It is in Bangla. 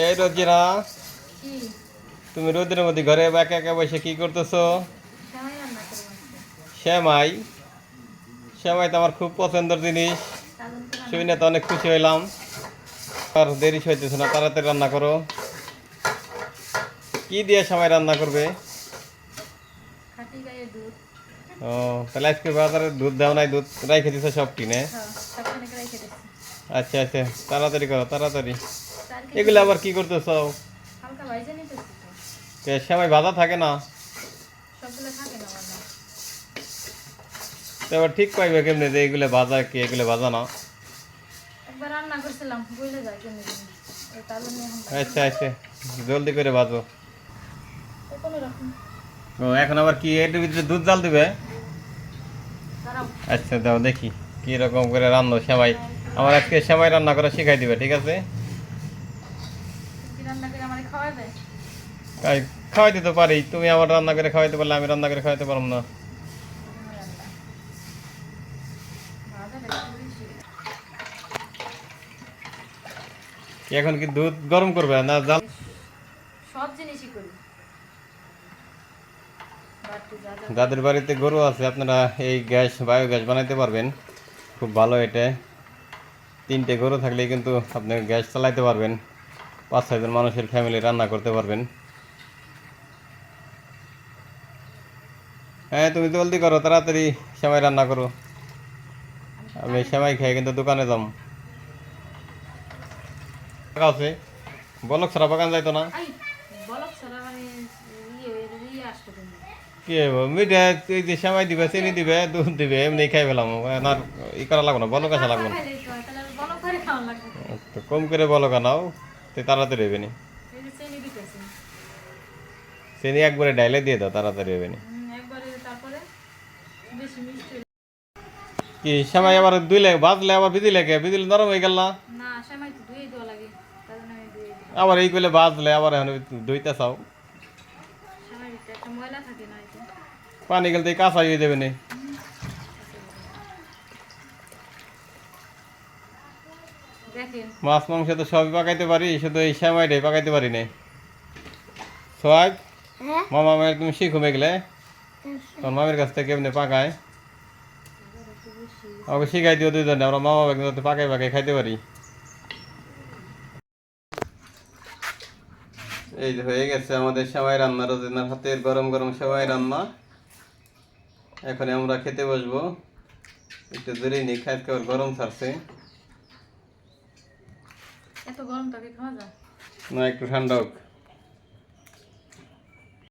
এই রোজিনা তুমি রোদের মধ্যে ঘরে একা একা বসে কি করতেছো? শ্যামাই শ্যামাই তো আমার খুব পছন্দের জিনিস। শুনে তো অনেক খুশি হইলাম। আর দেরি হইতেছে না তাড়াতাড়ি রান্না করো। কি দিয়ে শ্যামাই রান্না করবে? ও তাহলে আজকে বাজারে দুধ দাও নাই দুধ রাইখে দিছো সব কিনে? হ্যাঁ আচ্ছা আচ্ছা তাড়াতাড়ি করো তাড়াতাড়ি। এগুলো আবার কি করতেছো কে শ্যামাই ভাজা থাকে না? এবার ঠিক পাইবে কেমনে যে এগুলো ভাজা কি এগুলো ভাজা না? আচ্ছা আচ্ছা জলদি করে ভাজো। ও এখন আবার কি এর ভিতরে দুধ জাল দিবে? আচ্ছা দাও দেখি কি রকম করে রান্না সেমাই। আমার আজকে সেমাই রান্না করা শিখাই দিবে ঠিক আছে? রান্না করে আমার খাওয়া তাই খাওয়াই দিতে পারি তুমি আমার রান্না করে খাওয়াইতে পারলে আমি রান্না করে খাওয়াইতে পারব না। এখন কি দুধ গরম করবে না জাল? সব জিনিসই করি। যাদের বাড়িতে গরু আছে আপনারা এই গ্যাস বায়ো গ্যাস বানাইতে পারবেন। খুব ভালো এটা। তিনটে গরু থাকলে কিন্তু আপনি গ্যাস চালাইতে পারবেন। পাঁচ ছয়জন মানুষের ফ্যামিলি রান্না করতে পারবেন। হ্যাঁ তুমি জলদি করো তাড়াতাড়ি সেমাই রান্না করো। আমি সেমাই খাই কিন্তু দোকানে যাম। আছে? বলক সারা বাগান যাইতো না? বলক ছাড়া মানে ইয়ে ইয়ে কি মিঠে এই যে সেমাই দিবে চিনি দিবে দুধ দিবে এমনি খাই পেলাম আর ই করা লাগবে না লাগবে না। বলক খাওয়া লাগবে তো কম করে বলো কেনাও তো তাড়াতাড়ি হবে নি। চিনি একবারে ডাইলে দিয়ে দাও তাড়াতাড়ি হবে নি। কি সেমাই আবার দুইলে বাজলে আবার বিদিলে কে? বিদিলে নরম হয়ে গেল না? লাগে দিই আবার এই করলে বাজলে আবার এখন দুইটা চাও। পানি গেলে কাঁচা হয়ে যাবে নি। মাছ মাংস তো সবই পাকাইতে পারি শুধু এই সেমাইটাই পাকাইতে পারি না সোহাগ মামা মায়ের তুমি শিখো মেঘলে। তোর মামের কাছ থেকে কেমনে পাকায়? আমাকে শিখাই দিও দুজনে আমরা মামা বাবা যাতে পাকাই পাকাই খাইতে পারি। এই যে হয়ে গেছে আমাদের সেমাই রান্না রোজিনার হাতের গরম গরম সেমাই রান্না। এখন আমরা খেতে বসবো। একটু দূরে নিই খাইতে গরম ছাড়ছে। এত গরম তাকে খাওয়া যায়? না একটু ঠান্ডা হোক।